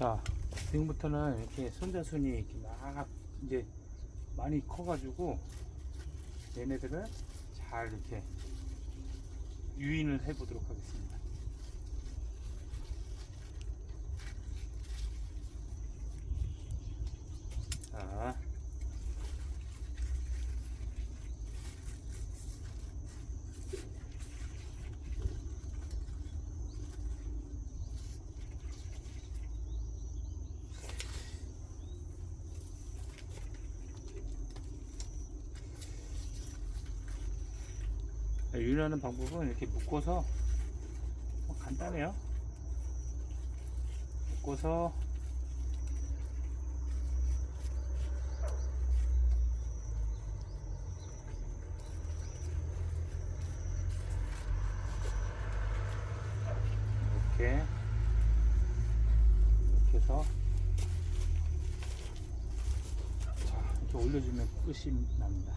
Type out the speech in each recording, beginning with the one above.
자, 지금부터는 이렇게 손자순이 이렇게 막 이제 많이 커가지고 얘네들을 잘 이렇게 유인을 해보도록 하겠습니다. 자, 유인하는 방법은 이렇게 묶어서 뭐 간단해요. 묶어서 이렇게 이렇게 해서 자 올려주면 끝이 납니다.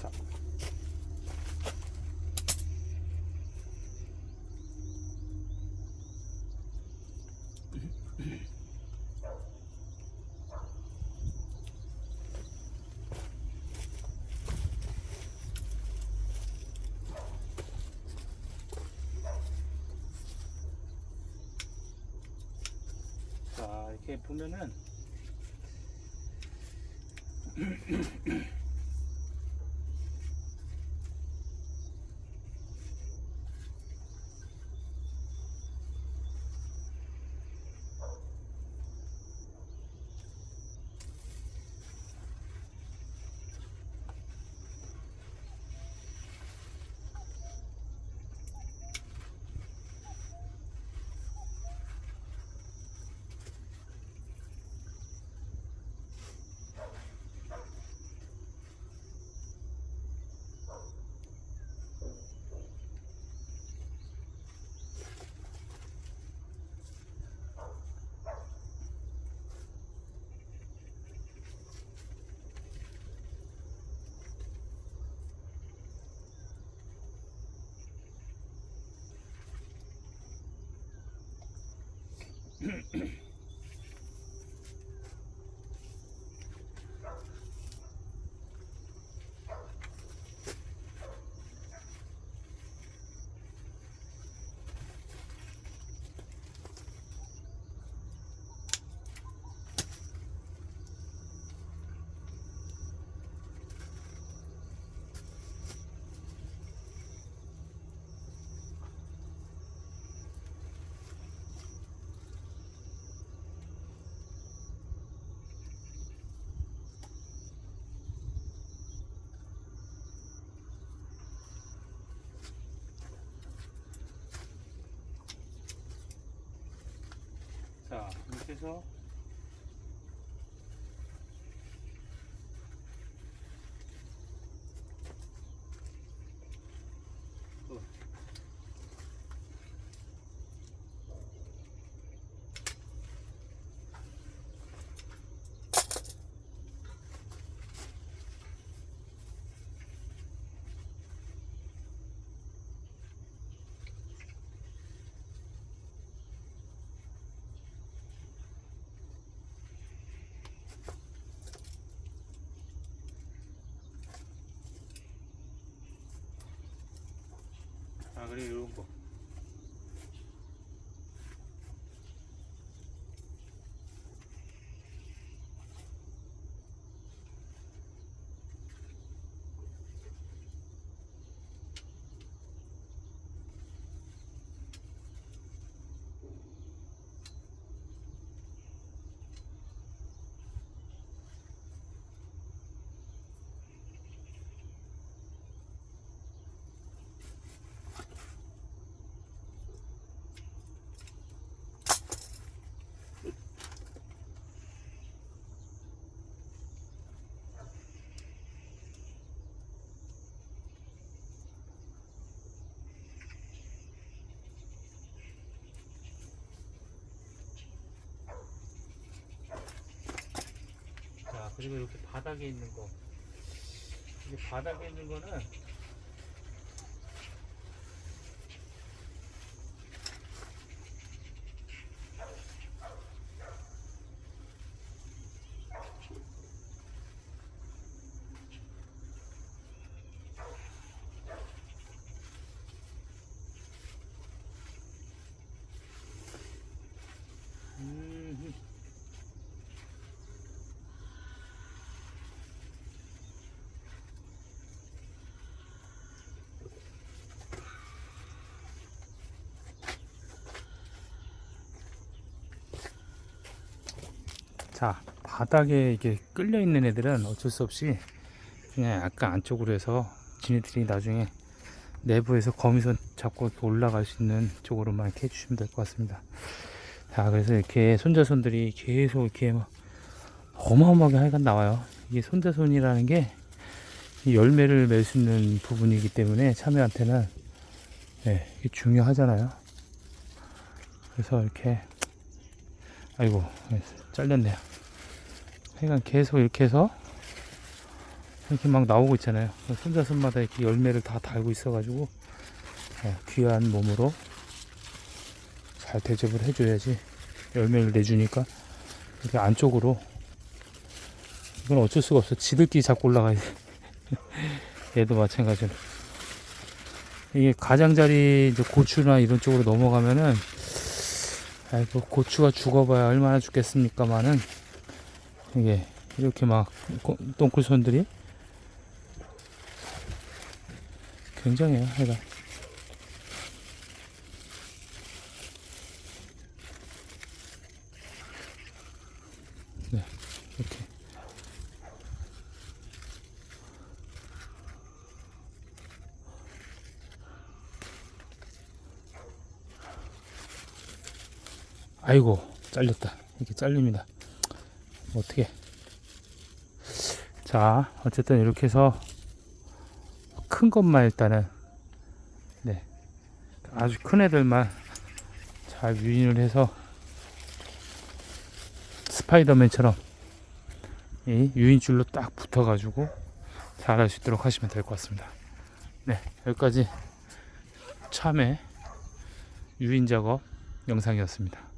자. 자, 이렇게 보면은 자, 이렇게 해서 아, 그 그리고 이렇게 바닥에 있는 거. 이게 바닥에 있는 거는 자 바닥에 이게 끌려 있는 애들은 어쩔 수 없이 그냥 약간 안쪽으로 해서 지네들이 나중에 내부에서 거미선 잡고 올라갈 수 있는 쪽으로만 이렇게 해주시면 될 것 같습니다. 자 그래서 이렇게 손자손들이 계속 이렇게 막 어마어마하게 하여간 나와요. 이게 손자손이라는 게이 열매를 맺을 수 있는 부분이기 때문에 참외한테는 네, 이게 중요하잖아요. 그래서 이렇게 아이고 잘렸네요. 하여간 계속 이렇게 해서 이렇게 막 나오고 있잖아요. 손자손마다 이렇게 열매를 다 달고 있어가지고 네, 귀한 몸으로 잘 대접을 해줘야지 열매를 내주니까 이렇게 안쪽으로 이건 어쩔 수가 없어. 지들끼리 자꾸 올라가야 돼. 얘도 마찬가지로. 이게 가장자리 이제 고추나 이런 쪽으로 넘어가면은 아이고 고추가 죽어봐야 얼마나 죽겠습니까마는 이게 이렇게 막 고- 똥굴손들이? 굉장해요 해가. 네 이렇게. 아이고 잘렸다. 이렇게 잘립니다 어떻게? 자 어쨌든 이렇게 해서 큰 것만 일단은 네. 아주 큰 애들만 잘 유인을 해서 스파이더맨처럼 이 유인줄로 딱 붙어 가지고 잘할 수 있도록 하시면 될 것 같습니다. 네 여기까지 참외 유인 작업 영상이었습니다